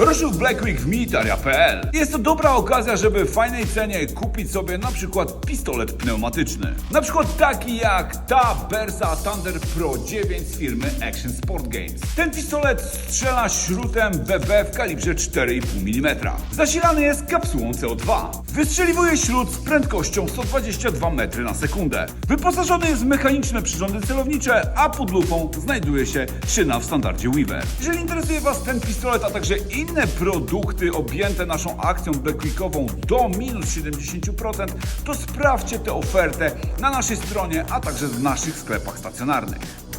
Ruszył Black Week w militaria.pl. Jest to dobra okazja, żeby w fajnej cenie kupić sobie na przykład pistolet pneumatyczny. Na przykład taki jak ta Bersa Thunder Pro 9 z firmy Action Sport Games. Ten pistolet strzela śrutem BB w kalibrze 4,5 mm. Zasilany jest kapsułą CO2. Wystrzeliwuje śrut z prędkością 122 metry na sekundę. Wyposażony jest w mechaniczne przyrządy celownicze, a pod lufą znajduje się szyna w standardzie Weaver. Jeżeli interesuje Was ten pistolet, a także inne produkty objęte naszą akcją Black Weekową do minus 70%, to sprawdźcie tę ofertę na naszej stronie, a także w naszych sklepach stacjonarnych.